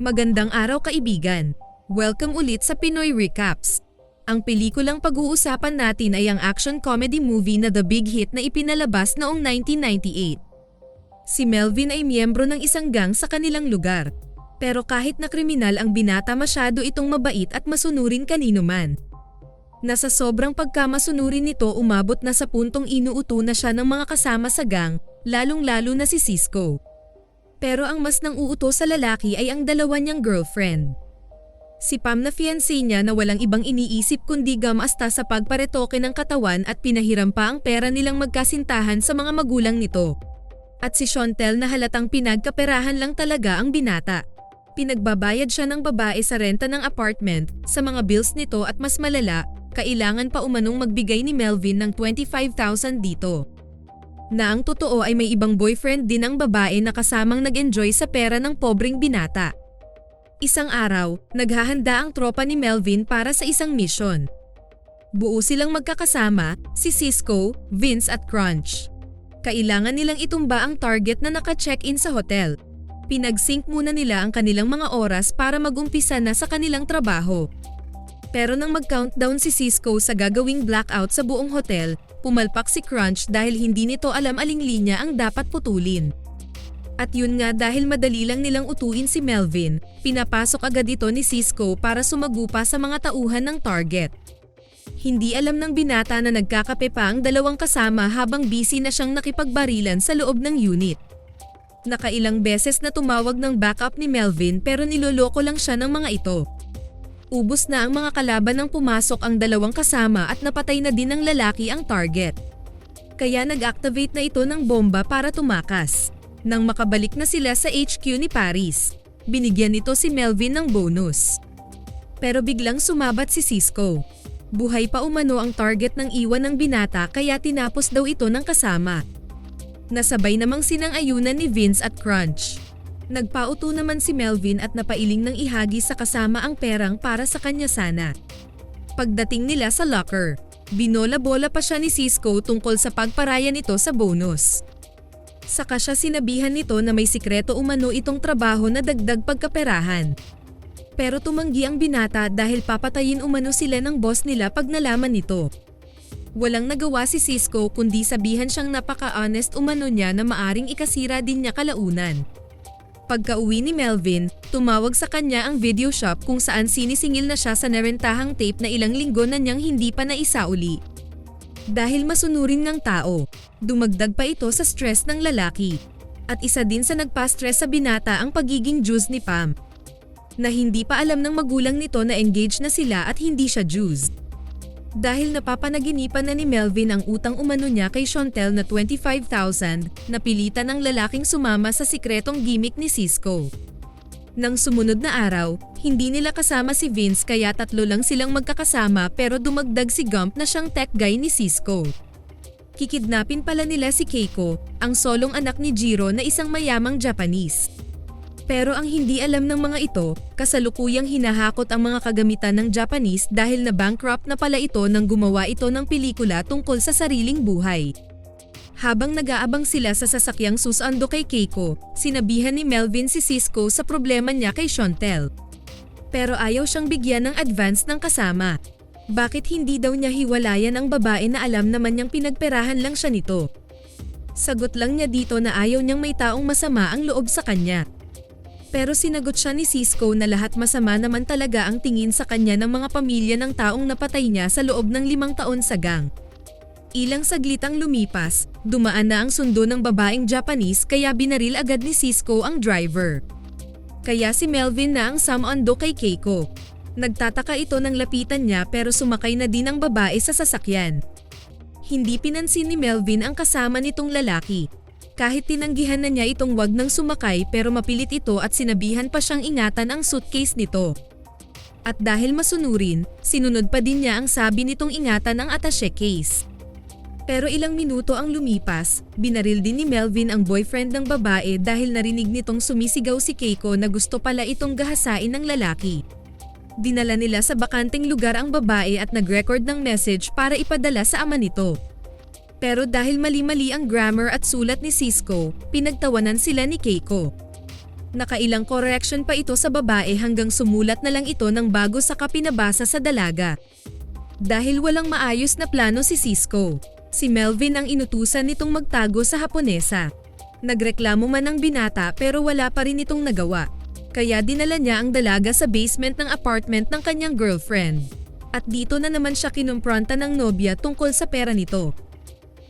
Magandang araw kaibigan. Welcome ulit sa Pinoy Recaps. Ang pelikulang pag-uusapan natin ay ang action comedy movie na The Big Hit na ipinalabas noong 1998. Si Melvin ay miyembro ng isang gang sa kanilang lugar. Pero kahit na kriminal ang binata masyado itong mabait at masunurin kanino man. Nasa sobrang pagkamasunurin nito umabot na sa puntong inuuto na siya ng mga kasama sa gang, lalong-lalo na si Cisco. Pero ang mas nang uuto sa lalaki ay ang dalawa niyang girlfriend. Si Pam na fiancé niya na walang ibang iniisip kundi gamasta sa pagparetoke ng katawan at pinahiram pa ang pera nilang magkasintahan sa mga magulang nito. At si Shontel na halatang pinagkaperahan lang talaga ang binata. Pinagbabayad siya ng babae sa renta ng apartment, sa mga bills nito at mas malala, kailangan pa umanong magbigay ni Melvin ng 25,000 dito. Na ang totoo ay may ibang boyfriend din ang babae na kasamang nag-enjoy sa pera ng pobreng binata. Isang araw, naghahanda ang tropa ni Melvin para sa isang mission. Buo silang magkakasama, si Cisco, Vince at Crunch. Kailangan nilang itumba ang target na naka-check-in sa hotel. Pinag-sync muna nila ang kanilang mga oras para mag-umpisa na sa kanilang trabaho. Pero nang mag-countdown si Cisco sa gagawing blackout sa buong hotel, pumalpak si Crunch dahil hindi nito alam aling linya ang dapat putulin. At yun nga dahil madali lang nilang utuin si Melvin, pinapasok agad ito ni Cisco para sumagupa sa mga tauhan ng target. Hindi alam ng binata na nagkakape pa ang dalawang kasama habang busy na siyang nakipagbarilan sa loob ng unit. Nakailang beses na tumawag ng backup ni Melvin pero niloloko lang siya ng mga ito. Ubus na ang mga kalaban nang pumasok ang dalawang kasama at napatay na din ng lalaki ang target. Kaya nag-activate na ito ng bomba para tumakas. Nang makabalik na sila sa HQ ni Paris, binigyan nito si Melvin ng bonus. Pero biglang sumabat si Cisco. Buhay pa umano ang target ng iwan ng binata kaya tinapos daw ito ng kasama. Nasabay namang sinang-ayunan ni Vince at Crunch. Nagpauto naman si Melvin at napailing ng ihagi sa kasama ang perang para sa kanya sana. Pagdating nila sa locker, binola-bola pa siya ni Cisco tungkol sa pagparaya nito sa bonus. Saka siya sinabihan nito na may sikreto umano itong trabaho na dagdag pagkaperahan. Pero tumanggi ang binata dahil papatayin umano sila ng boss nila pag nalaman nito. Walang nagawa si Cisco kundi sabihan siyang napaka-honest umano niya na maaring ikasira din niya kalaunan. Pagka-uwi ni Melvin, tumawag sa kanya ang video shop kung saan sinisingil na siya sa narentahang tape na ilang linggo na niyang hindi pa naisauli. Dahil masunurin ng tao, dumagdag pa ito sa stress ng lalaki. At isa din sa nagpa-stress sa binata ang pagiging Jews ni Pam. Na hindi pa alam ng magulang nito na engaged na sila at hindi siya Jews. Dahil napapanaginipan na ni Melvin ang utang umano niya kay Shontel na 25,000, napilitan ng lalaking sumama sa sikretong gimmick ni Cisco. Nang sumunod na araw, hindi nila kasama si Vince kaya tatlo lang silang magkakasama pero dumagdag si Gump na siyang tech guy ni Cisco. Kikidnapin pala nila si Keiko, ang solong anak ni Jiro na isang mayamang Japanese. Pero ang hindi alam ng mga ito, kasalukuyang hinahakot ang mga kagamitan ng Japanese dahil na bankrupt na pala ito nang gumawa ito ng pelikula tungkol sa sariling buhay. Habang nag-aabang sila sa sasakyang susando kay Keiko, sinabihan ni Melvin si Cisco sa problema niya kay Shontel. Pero ayaw siyang bigyan ng advance ng kasama. Bakit hindi daw niya hiwalayan ang babae na alam naman niyang pinagperahan lang siya nito? Sagot lang niya dito na ayaw niyang may taong masama ang loob sa kanya. Pero sinagot siya ni Cisco na lahat masama naman talaga ang tingin sa kanya ng mga pamilya ng taong napatay niya sa loob ng limang taon sa gang. Ilang saglit ang lumipas, dumaan na ang sundo ng babaeng Japanese kaya binaril agad ni Cisco ang driver. Kaya si Melvin na ang sumundo kay Keiko. Nagtataka ito ng lapitan niya pero sumakay na din ang babae sa sasakyan. Hindi pinansin ni Melvin ang kasama nitong lalaki kahit tinanggihan na niya itong wag nang sumakay pero mapilit ito at sinabihan pa siyang ingatan ang suitcase nito. At dahil masunurin, sinunod pa din niya ang sabi nitong ingatan ang attache case. Pero ilang minuto ang lumipas, binaril din ni Melvin ang boyfriend ng babae dahil narinig nitong sumisigaw si Keiko na gusto pala itong gahasain ng lalaki. Dinala nila sa bakanteng lugar ang babae at nag-record ng message para ipadala sa ama nito. Pero dahil mali-mali ang grammar at sulat ni Cisco, pinagtawanan sila ni Keiko. Nakailang correction pa ito sa babae hanggang sumulat na lang ito ng bago sa kapinabasa sa dalaga. Dahil walang maayos na plano si Cisco, si Melvin ang inutusan nitong magtago sa Haponesa. Nagreklamo man ang binata pero wala pa rin itong nagawa. Kaya dinala niya ang dalaga sa basement ng apartment ng kanyang girlfriend. At dito na naman siya kinumpronta ng nobya tungkol sa pera nito.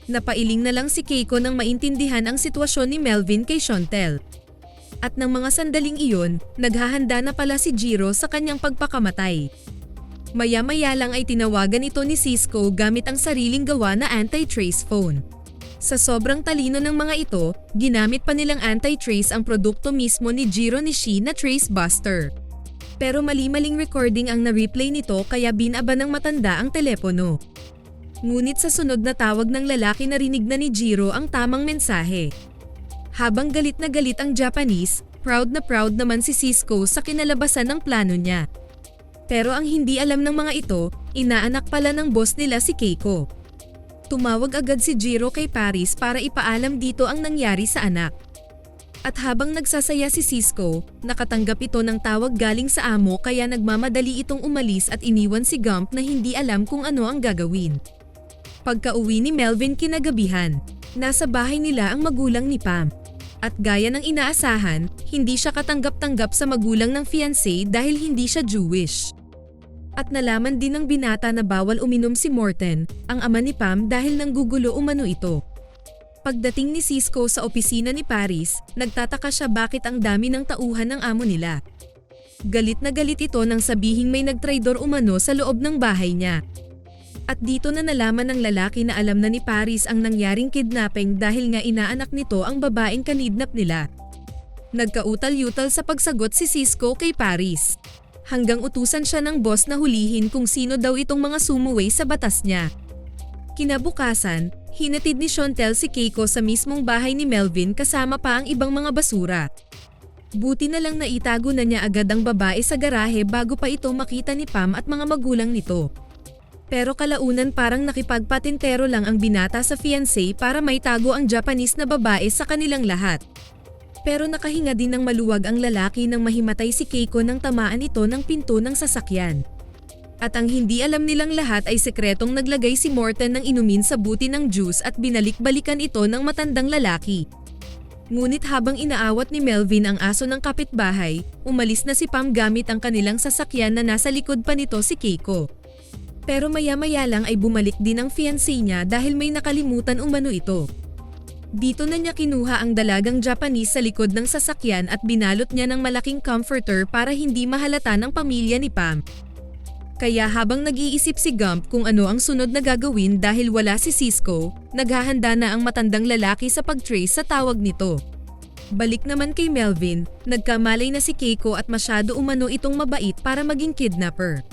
Napailing na lang si Keiko nang maintindihan ang sitwasyon ni Melvin kay Shontel. At ng mga sandaling iyon, naghahanda na pala si Jiro sa kanyang pagpakamatay. Maya-maya lang ay tinawagan ito ni Cisco gamit ang sariling gawa na anti-trace phone. Sa sobrang talino ng mga ito, ginamit pa nilang anti-trace ang produkto mismo ni Jiro Nishi na Trace Buster. Pero mali-maling recording ang na-replay nito kaya binaba ng matanda ang telepono. Ngunit sa sunod na tawag ng lalaki narinig na ni Jiro ang tamang mensahe. Habang galit na galit ang Japanese, proud na proud naman si Cisco sa kinalabasan ng plano niya. Pero ang hindi alam ng mga ito, inaanak pala ng boss nila si Keiko. Tumawag agad si Jiro kay Paris para ipaalam dito ang nangyari sa anak. At habang nagsasaya si Cisco, nakatanggap ito ng tawag galing sa amo kaya nagmamadali itong umalis at iniwan si Gump na hindi alam kung ano ang gagawin. Pagka-uwi ni Melvin kinagabihan, nasa bahay nila ang magulang ni Pam. At gaya ng inaasahan, hindi siya katanggap-tanggap sa magulang ng fiancé dahil hindi siya Jewish. At nalaman din ng binata na bawal uminom si Morten, ang ama ni Pam dahil nanggugulo umano ito. Pagdating ni Cisco sa opisina ni Paris, nagtataka siya bakit ang dami ng tauhan ng amo nila. Galit na galit ito nang sabihing may nagtraidor umano sa loob ng bahay niya. At dito na nalaman ng lalaki na alam na ni Paris ang nangyaring kidnapping dahil nga inaanak nito ang babaeng kanidnap nila. Nagkautal-yutal sa pagsagot si Cisco kay Paris. Hanggang utusan siya ng boss na hulihin kung sino daw itong mga sumuway sa batas niya. Kinabukasan, hinatid ni Shontel si Keiko sa mismong bahay ni Melvin kasama pa ang ibang mga basura. Buti na lang na itago na niya agad ang babae sa garahe bago pa ito makita ni Pam at mga magulang nito. Pero kalaunan parang nakipagpatintero lang ang binata sa fiancé para may tago ang Japanese na babae sa kanilang lahat. Pero nakahinga din ng maluwag ang lalaki nang mahimatay si Keiko nang tamaan ito ng pinto ng sasakyan. At ang hindi alam nilang lahat ay sekretong naglagay si Morten ng inumin sa buti ng juice at binalik-balikan ito ng matandang lalaki. Ngunit habang inaawat ni Melvin ang aso ng kapitbahay, umalis na si Pam gamit ang kanilang sasakyan na nasa likod pa nito si Keiko. Pero maya-maya lang ay bumalik din ang fiancé niya dahil may nakalimutan umano ito. Dito na niya kinuha ang dalagang Japanese sa likod ng sasakyan at binalot niya ng malaking comforter para hindi mahalata ng pamilya ni Pam. Kaya habang nag-iisip si Gump kung ano ang sunod na gagawin dahil wala si Cisco, naghahanda na ang matandang lalaki sa pag-trace sa tawag nito. Balik naman kay Melvin, nagkamalay na si Keiko at masyado umano itong mabait para maging kidnapper.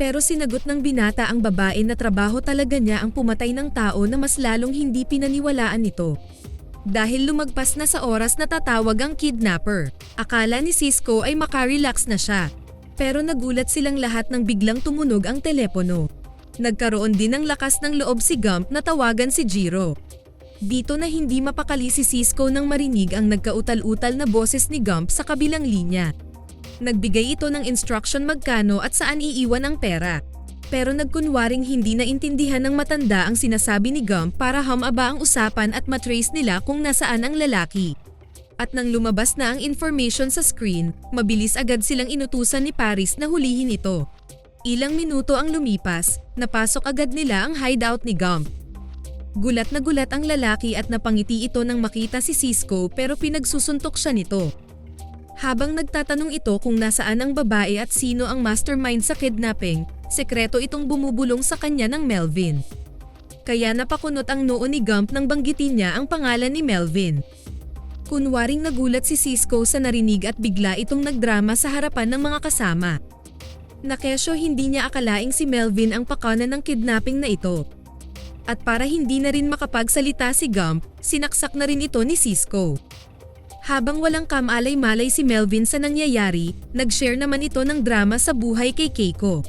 Pero sinagot ng binata ang babae na trabaho talaga niya ang pumatay ng tao na mas lalong hindi pinaniwalaan nito. Dahil lumagpas na sa oras na tatawag ang kidnapper, akala ni Cisco ay makarelax na siya. Pero nagulat silang lahat nang biglang tumunog ang telepono. Nagkaroon din ng lakas ng loob si Gump na tawagan si Jiro. Dito na hindi mapakali si Cisco nang marinig ang nagkautal-utal na boses ni Gump sa kabilang linya. Nagbigay ito ng instruction magkano at saan iiwan ang pera. Pero nagkunwaring hindi naintindihan ng matanda ang sinasabi ni Gump para humaba ang usapan at matrace nila kung nasaan ang lalaki. At nang lumabas na ang information sa screen, mabilis agad silang inutusan ni Paris na hulihin ito. Ilang minuto ang lumipas, napasok agad nila ang hideout ni Gump. Gulat na gulat ang lalaki at napangiti ito nang makita si Cisco pero pinagsusuntok siya nito. Habang nagtatanong ito kung nasaan ang babae at sino ang mastermind sa kidnapping, sekreto itong bumubulong sa kanya ng Melvin. Kaya napakunot ang noo ni Gump nang banggitin niya ang pangalan ni Melvin. Kunwaring nagulat si Cisco sa narinig at bigla itong nagdrama sa harapan ng mga kasama. Nakesyo hindi niya akalaing si Melvin ang pakanan ng kidnapping na ito. At para hindi na rin makapagsalita si Gump, sinaksak na rin ito ni Cisco. Habang walang kamalay-malay si Melvin sa nangyayari, nag-share naman ito ng drama sa buhay kay Keiko.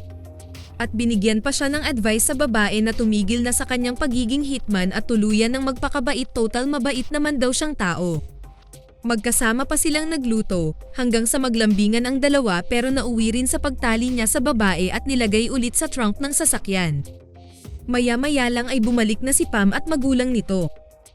At binigyan pa siya ng advice sa babae na tumigil na sa kanyang pagiging hitman at tuluyan ng magpakabait total mabait naman daw siyang tao. Magkasama pa silang nagluto hanggang sa maglambingan ang dalawa pero nauwi rin sa pagtali niya sa babae at nilagay ulit sa trunk ng sasakyan. Maya-maya lang ay bumalik na si Pam at magulang nito.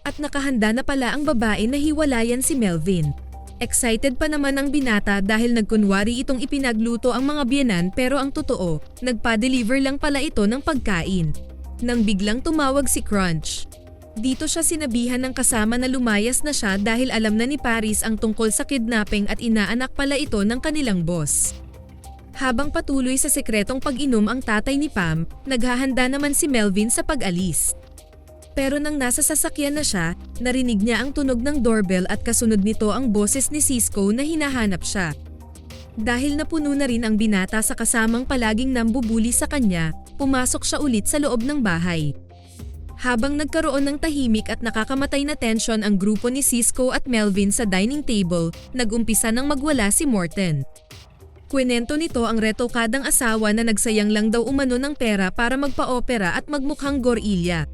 At nakahanda na pala ang babae na hiwalayan si Melvin. Excited pa naman ang binata dahil nagkunwari itong ipinagluto ang mga biyanan pero ang totoo, nagpa-deliver lang pala ito ng pagkain. Nang biglang tumawag si Crunch. Dito siya sinabihan ng kasama na lumayas na siya dahil alam na ni Paris ang tungkol sa kidnapping at inaanak pala ito ng kanilang boss. Habang patuloy sa sekretong pag-inom ang tatay ni Pam, naghahanda naman si Melvin sa pag-alis. Pero nang nasa sasakyan na siya, narinig niya ang tunog ng doorbell at kasunod nito ang boses ni Cisco na hinahanap siya. Dahil napuno na rin ang binata sa kasamang palaging nambubuli sa kanya, pumasok siya ulit sa loob ng bahay. Habang nagkaroon ng tahimik at nakakamatay na tensyon ang grupo ni Cisco at Melvin sa dining table, nagumpisa nang magwala si Morton. Kwento nito ang retokadang asawa na nagsayang lang daw umano ng pera para magpa-opera at magmukhang gorilya.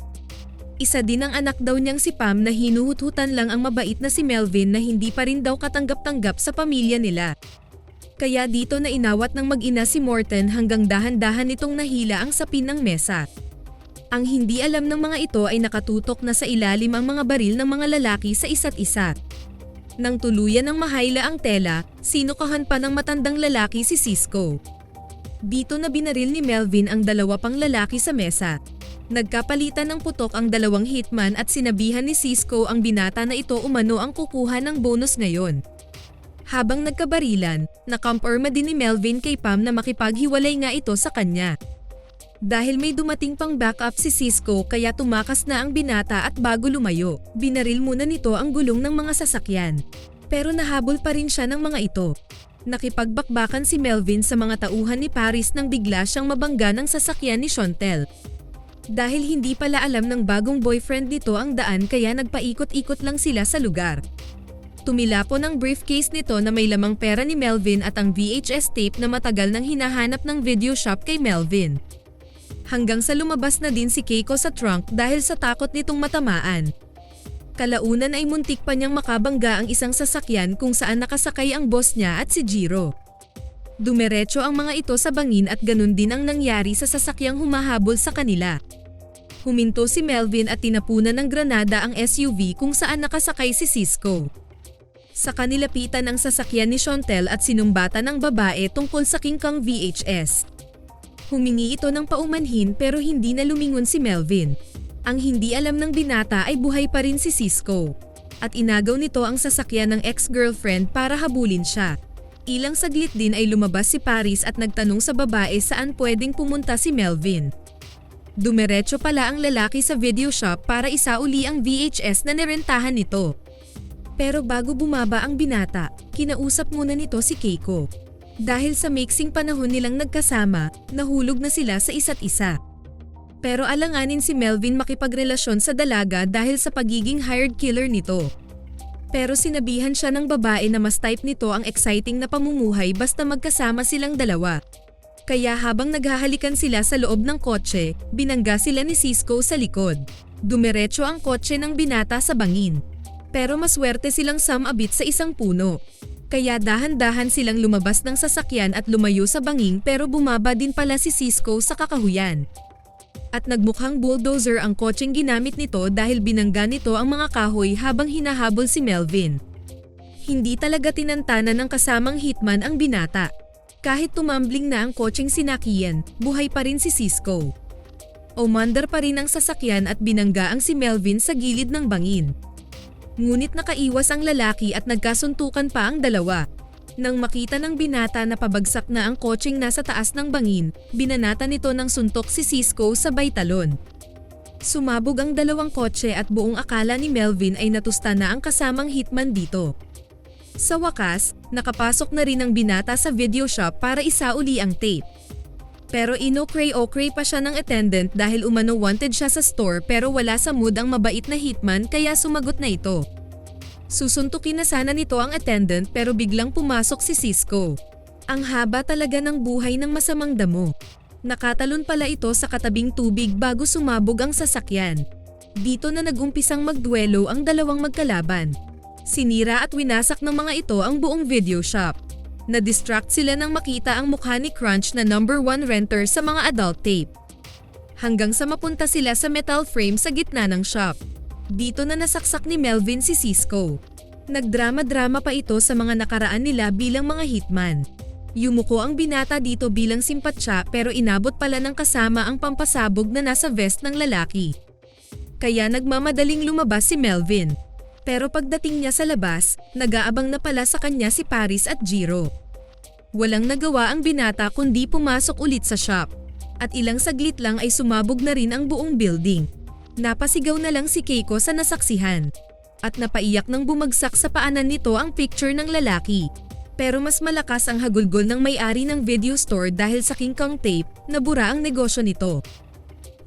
Isa din ang anak daw niyang si Pam na hinuhut-hutan lang ang mabait na si Melvin na hindi pa rin daw katanggap-tanggap sa pamilya nila. Kaya dito na inawat ng mag-ina si Morton hanggang dahan-dahan nitong nahila ang sapin ng mesa. Ang hindi alam ng mga ito ay nakatutok na sa ilalim ang mga baril ng mga lalaki sa isa't isa. Nang tuluyan ng mahayla ang tela, sinukahan pa ng matandang lalaki si Cisco. Dito na binaril ni Melvin ang dalawa pang lalaki sa mesa. Nagkapalitan ng putok ang dalawang hitman at sinabihan ni Cisco ang binata na ito umano ang kukuha ng bonus ngayon. Habang nagkabarilan, nakamporma din ni Melvin kay Pam na makipaghiwalay nga ito sa kanya. Dahil may dumating pang backup si Cisco kaya tumakas na ang binata at bago lumayo, binaril muna nito ang gulong ng mga sasakyan. Pero nahabol pa rin siya ng mga ito. Nakipagbakbakan si Melvin sa mga tauhan ni Paris nang bigla siyang mabangga ng sasakyan ni Chantel. Dahil hindi pala alam ng bagong boyfriend nito ang daan kaya nagpaikot-ikot lang sila sa lugar. Tumilapo ng briefcase nito na may lamang pera ni Melvin at ang VHS tape na matagal nang hinahanap ng video shop kay Melvin. Hanggang sa lumabas na din si Keiko sa trunk dahil sa takot nitong matamaan. Kalaunan ay muntik pa niyang makabangga ang isang sasakyan kung saan nakasakay ang boss niya at si Jiro. Dumiretso ang mga ito sa bangin at ganun din ang nangyari sa sasakyang humahabol sa kanila. Huminto si Melvin at tinapunan ng granada ang SUV kung saan nakasakay si Cisco. Sa kanilapitan ang sasakyan ni Chantel at sinumbatan ng babae tungkol sa King Kong VHS. Humingi ito ng paumanhin pero hindi na lumingon si Melvin. Ang hindi alam ng binata ay buhay pa rin si Cisco. At inagaw nito ang sasakyan ng ex-girlfriend para habulin siya. Ilang saglit din ay lumabas si Paris at nagtanong sa babae saan pwedeng pumunta si Melvin. Dumiretso pala ang lalaki sa video shop para isauli ang VHS na nirentahan nito. Pero bago bumaba ang binata, kinausap muna nito si Keiko. Dahil sa mixing panahon nilang nagkasama, nahulog na sila sa isa't isa. Pero alanganin si Melvin makipagrelasyon sa dalaga dahil sa pagiging hired killer nito. Pero sinabihan siya ng babae na mas type nito ang exciting na pamumuhay basta magkasama silang dalawa. Kaya habang naghahalikan sila sa loob ng kotse, binangga sila ni Cisco sa likod. Dumiretso ang kotse ng binata sa bangin. Pero maswerte silang samabit sa isang puno. Kaya dahan-dahan silang lumabas ng sasakyan at lumayo sa banging pero bumaba din pala si Cisco sa kakahuyan at nagmukhang bulldozer ang kotseng ginamit nito dahil binangga nito ang mga kahoy habang hinahabol si Melvin. Hindi talaga tinantana ng kasamang hitman ang binata. Kahit tumambling na ang kotseng sinakiyan, buhay pa rin si Cisco. Umandar pa rin ang sasakyan at binangga ang si Melvin sa gilid ng bangin. Ngunit nakaiwas ang lalaki at nagkasuntukan pa ang dalawa. Nang makita ng binata na pabagsak na ang kotseng nasa taas ng bangin, binanata nito ng suntok si Cisco sa talon. Sumabog ang dalawang kotse at buong akala ni Melvin ay natusta na ang kasamang hitman dito. Sa wakas, nakapasok na rin ang binata sa video shop para isauli ang tape. Pero inokray-okray pa siya ng attendant dahil umano wanted siya sa store pero wala sa mood ang mabait na hitman kaya sumagot na ito. Susuntukin na sana nito ang attendant pero biglang pumasok si Cisco. Ang haba talaga ng buhay ng masamang damo. Nakatalon pala ito sa katabing tubig bago sumabog ang sasakyan. Dito na nagumpisang magduelo ang dalawang magkalaban. Sinira at winasak ng mga ito ang buong video shop. Na-distract sila nang makita ang mukha ni Crunch na number one renter sa mga adult tape. Hanggang sa mapunta sila sa metal frame sa gitna ng shop. Dito na nasaksak ni Melvin si Cisco. Nagdrama-drama pa ito sa mga nakaraan nila bilang mga hitman. Yumuko ang binata dito bilang simpatsya pero inabot pala ng kasama ang pampasabog na nasa vest ng lalaki. Kaya nagmamadaling lumabas si Melvin. Pero pagdating niya sa labas, nag-aabang na pala sa kanya si Paris at Jiro. Walang nagawa ang binata kundi pumasok ulit sa shop. At ilang saglit lang ay sumabog na rin ang buong building. Napasigaw na lang si Keiko sa nasaksihan. At napaiyak nang bumagsak sa paanan nito ang picture ng lalaki. Pero mas malakas ang hagulgol ng may-ari ng video store dahil sa King Kong tape na bura ang negosyo nito.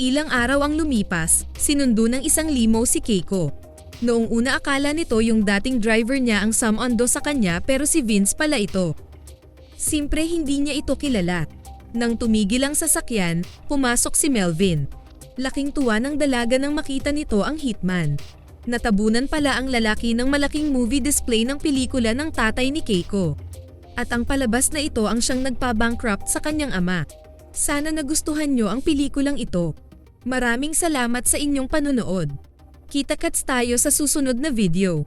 Ilang araw ang lumipas, sinundo ng isang limo si Keiko. Noong una akala nito yung dating driver niya ang sumundo sa kanya pero si Vince pala ito. Simpre hindi niya ito kilala. Nang tumigil ang sasakyan, pumasok si Melvin. Laking tuwa ng dalaga nang makita nito ang hitman. Natabunan pala ang lalaki ng malaking movie display ng pelikula ng tatay ni Keiko. At ang palabas na ito ang siyang nagpa-bankrupt sa kanyang ama. Sana nagustuhan nyo ang pelikulang ito. Maraming salamat sa inyong panonood. Kita-kats tayo sa susunod na video.